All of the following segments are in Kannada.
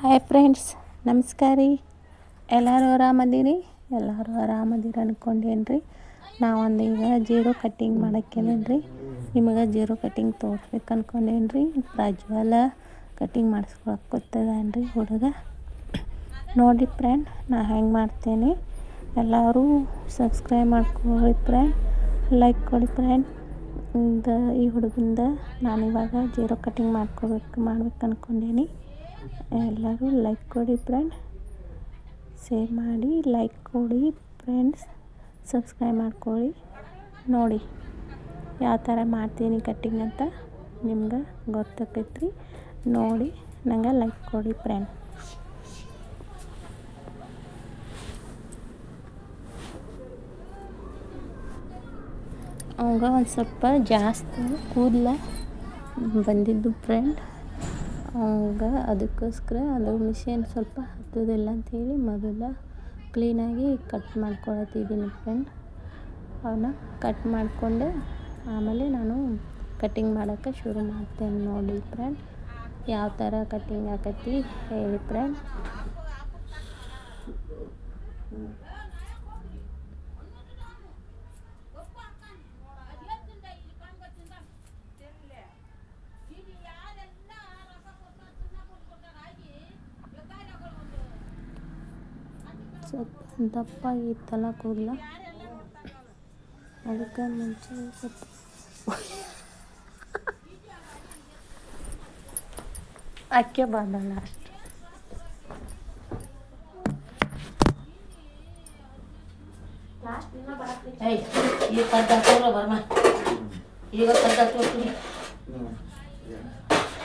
ಹಾಯ್ ಫ್ರೆಂಡ್ಸ್ ನಮಸ್ಕಾರ. ರೀ ಎಲ್ಲರೂ ಆರಾಮದೀರಿ? ಎಲ್ಲರೂ ಆರಾಮದೀರಿ ಅಂದ್ಕೊಂಡೇನು ರೀ ನಾವೊಂದು ಈಗ ಜೀರೋ ಕಟ್ಟಿಂಗ್ ಮಾಡಕ್ಕೇನೇನು ರೀ ನಿಮಗೆ ಜೀರೋ ಕಟ್ಟಿಂಗ್ ತೋರಿಸ್ಬೇಕು ಅಂದ್ಕೊಂಡೇನು ರೀ ಪ್ರಜ್ವಲ ಕಟ್ಟಿಂಗ್ ಮಾಡಿಸ್ಕೊಳಕ್ಕೆ ರೀ ಹುಡುಗ? ನೋಡಿ ಫ್ರೆಂಡ್ ನಾ ಹೆಂಗೆ ಮಾಡ್ತೇನೆ? ಎಲ್ಲರೂ ಸಬ್ಸ್ಕ್ರೈಬ್ ಮಾಡ್ಕೊಳ್ಳಿ ಫ್ರೆಂಡ್ ಲೈಕ್ ಕೊಡಿ ಫ್ರೆಂಡ್ ಈ ಈ ನಾನು ಇವಾಗ ಜೀರೋ ಕಟ್ಟಿಂಗ್ ಮಾಡ್ಕೋಬೇಕು ಮಾಡ್ಬೇಕು ಅಂದ್ಕೊಂಡೇನಿ ಎಲ್ಲರೂ ಲೈಕ್ ಕೊಡಿ ಫ್ರೆಂಡ್ ಸೇವ್ ಮಾಡಿ ಲೈಕ್ ಕೊಡಿ ಫ್ರೆಂಡ್ಸ್ ಸಬ್ಸ್ಕ್ರೈಬ್ ಮಾಡ್ಕೊಳ್ಳಿ. ನೋಡಿ, ಯಾವ ಥರ ಮಾಡ್ತೀನಿ ಕಟ್ಟಿಂಗ್ ಅಂತ ನಿಮ್ಗೆ ಗೊತ್ತಾಕೈತ್ರಿ. ನೋಡಿ, ನಂಗೆ ಲೈಕ್ ಕೊಡಿ ಫ್ರೆಂಡ್ ಅವಾಗ ಒಂದು ಸ್ವಲ್ಪ ಜಾಸ್ತಿ ಕೂದಲ ಬಂದಿದ್ದು ಫ್ರೆಂಡ್ ಅವಾಗ ಅದಕ್ಕೋಸ್ಕರ ಅದು ಮಿಷಿನ್ ಸ್ವಲ್ಪ ಹತ್ತೋದಿಲ್ಲ ಅಂಥೇಳಿ ಮೊದಲು ಕ್ಲೀನಾಗಿ ಕಟ್ ಮಾಡ್ಕೊಳತ್ತಿದ್ದೀನಿ ಫ್ರೆಂಡ್. ಅವನ್ನ ಕಟ್ ಮಾಡಿಕೊಂಡೆ ಆಮೇಲೆ ನಾನು ಕಟ್ಟಿಂಗ್ ಮಾಡೋಕ್ಕೆ ಶುರು ಮಾಡ್ತೇನೆ ನೋಡಿ ಫ್ರೆಂಡ್. ಯಾವ ಥರ ಕಟ್ಟಿಂಗ್ ಆಕತಿ ಹೇಳಿ ಫ್ರೆಂಡ್. ಸ್ವಲ್ಪ ದಪ್ಪ ಇತ್ತಲ್ಲ ಕೂದಲ. ಅದಕ್ಕೆ ಮುಂಚೆ ಸ್ವಲ್ಪ ಅಕ್ಕೆ ಬಂದಲ್ಲ ಅಷ್ಟು. ಈಗ ಕದ್ದ ಬರ್ಮ ಈಗ ಕದ್ದ ತೋರ್ತೀನಿ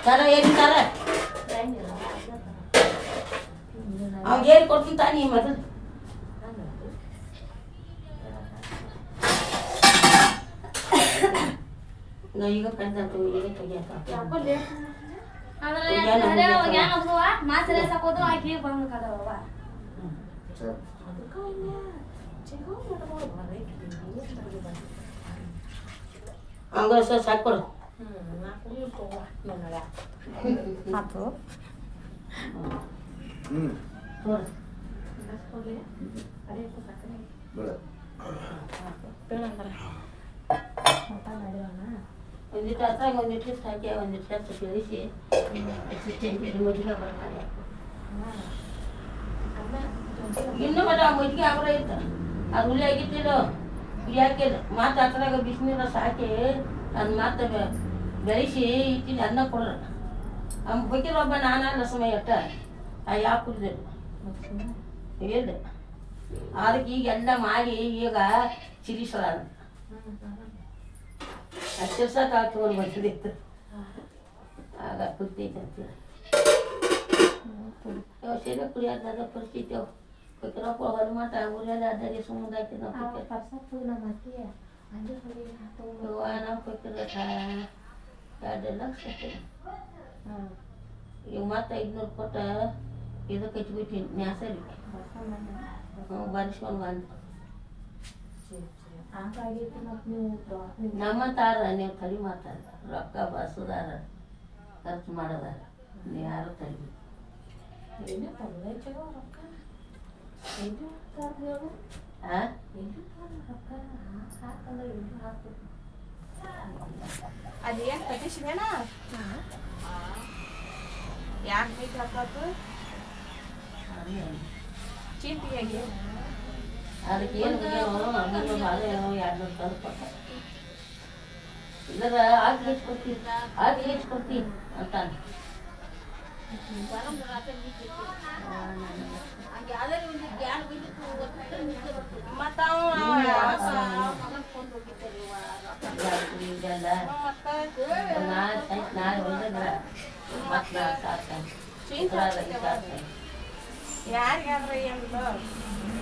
ತರ, ಏನು ತರ ಅವ್ಗೆ ಏನು ಕೊಡ್ತೀನಿ ತಾನಿ ಮೊದಲು ನಾ ಈಗ ಕದ್ದ ಈಗ ತೆಗಿಯಕ್ಕ ಹಂಗ ಸರ್ ಸಾಕು ಆತು ತೋರ ಒಂದಿಟ್ಟು ಹತ್ರ ಒಂದಿಟ್ಟು ಹಾಕಿ ಒಂದಿಟ್ಟು ಹತ್ತು ಬೆಳೆಸಿ ಮಜ್ಜಿಗೆ ಬರ್ತಾರೆ ಇನ್ನು ಮಟ ಮಜ್ಜಿಗೆ ಆಗ್ರ ಇತ್ತು? ಅದು ಹುಳಿ ಆಗಿತ್ತಿರೋ ಹುಳಿ ಹಾಕಿಲ್ಲ ಮಾತು ಹತ್ರಾಗ ಬಿಸಿನೀರ ಸಾಕಿ ಅದು ಮಾತು ಬೆಳೆಸಿ ಇಟ್ಟಿನ ಅನ್ನ ಕೊಡ್ರ. ಅವ್ನ ಬೇಕಿರೋ ಒಬ್ಬ ನಾನಲ್ಲ ಸಮಯ ಅಟ್ಟ. ಆ ಯಾವ ಕುಡ್ದಿಲ್ಲ ಇಲ್ಲ ಅದಕ್ಕೆ ಈಗ ಎಲ್ಲ ಮಾಡಿ, ಈಗ ಚಿರಿಸಲ ಹತ್ತು ದಿವಸ ತಗೊಂಡು ಬಂದಿತ್ತು ಆಗ ಕುತ್ತಿದ್ದೆ ಅಂತೇಳಿ ಸೇವೆ ಕುಡಿಯೋದ ಪರಿಸ್ಥಿತಿ ಅವು. ಬೇಕಿರಪ್ಪ ಹೊಲ ಮಾಟ ಊರೆಲ್ಲ ಅಡ್ಡಾಡಿ ಸುಮ್ಮನೆ ಹಾಕಿ ನಾವು ಯವ್ವ ನಾವು ಬೇಕಿರ ಎರಡು ಲಕ್ಷ ಈಗ ಮತ್ತೆ ಐದುನೂರು ಕೊಟ್ಟ ಇದಕ್ಕೆ ಹಚ್ಬಿಟ್ಟಿನಿ ನಾಸಲಿ ಹ್ಞೂ ಬರ್ಸ್ಕೊಂಡು ಬಂದು ನಮ್ಮ ತಾರ ನೀವು ತಲೆ ಮಾತಾಡ ರೊಕ್ಕ ಬಸ್ಸುದಾರ ಖರ್ಚು ಮಾಡೋದಾರ. ನೀವು ಯಾರು ತಲೆ ಹಾಂ ಯಾಕೆ ಏನು ಕೊಟ್ಟ ಇದರ ಆಗಿ ಇದೆಲ್ಲ ಮತ್ತ ನಾಳೆ ಸಂಜೆ ನಾಳೆ ಒಂದ್ರೆ ಮತ್ತೆ ನಾಳೆ ಸಾಕ್ತಾನೆ ಶುಕ್ರವಾರ ಸಾಕ್ತಾನೆ ಯಾರಿಗಾದ್ರೆ ಏನಿಲ್ಲ ಶುಕ್ರವಾರ ಇಲ್ಲ ನಾಳೆ ಏನು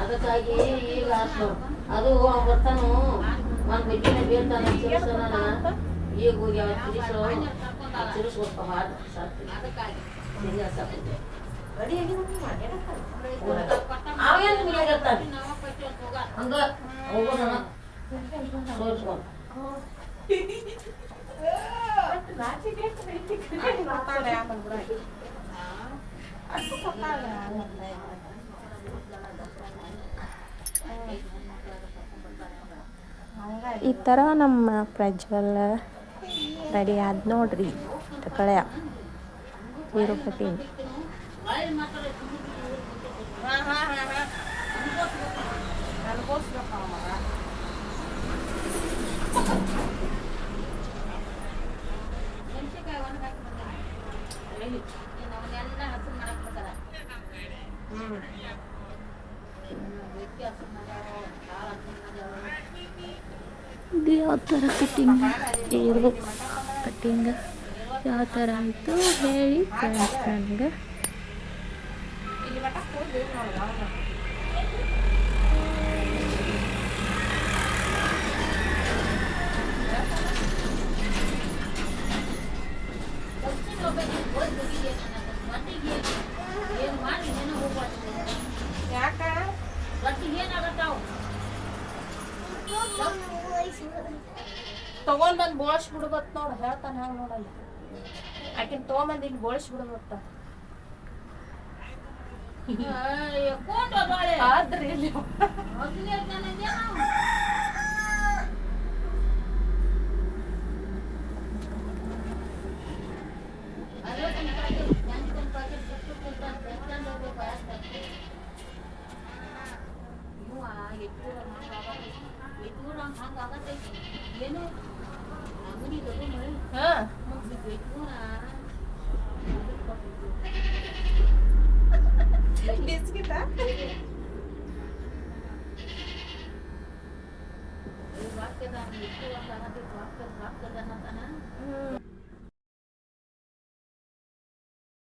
ಅದಕ್ಕಾಗಿ ಈಗ. ಅದು ಬರ್ತಾನು ಒಂದು ಬಿಟ್ಟಿನ ಬೀಳ್ತಾನ ಚಿರಿಸನ ಈಗ ಹೋಗಿ ಅವ್ರು ಚಿರಿಸು ಚಿರಿಸ್ಬೇಕು ಹಾಡು. ಸಾಕು. ಅವೇನು ಮನ್ಯಾಗಿರ್ತಾನೆ ಹಂಗ ಹೋಗೋಣ ಈ ಥರ ನಮ್ಮ ಪ್ರಜ್ವಲ್ ರೆಡಿ ಆದ ನೋಡ್ರಿ ತಕಳೆಯ ಕಟಿಂಗ್ ಹಾ ಹಾ ಹಾ ಹಾ ಅನ್ಕೋಸ್ಬೇಕು ಅವ ಮಗ ಹ್ಮ್ ಇದು ಯಾವ ಥರ ಕಟಿಂಗ್ ಜೀರೋ ಕಟಿಂಗ್ ಯಾವ ಥರ ಆಯಿತು ಹೇಳಿ ಫ್ರೆಂಡ್ಸ್ ನನಗೆ ಇಲ್ಲಿ ಮಟ್ಟ ಕೂದ್ಲು ನೋಡ್ದ ಅವ್ನ. ಯಾಕ ತಗೊಂಡ್ ಬಂದ್ ಬೋಳ್ಸ್ ಬಿಡ್ಬತ್ ನೋಡ್ ಹೇಳ್ತಾನ ಹಂಗ ನೋಡಲ್ಲ. ಆಕಿನ್ ತಗೊಂಬಂದ್ ಇಲ್ಲಿ ಬೋಳ್ಸ್ ಬಿಡ್ಬತ್ತ ಆದ್ರಿ वाक्य वाक्य वाक्य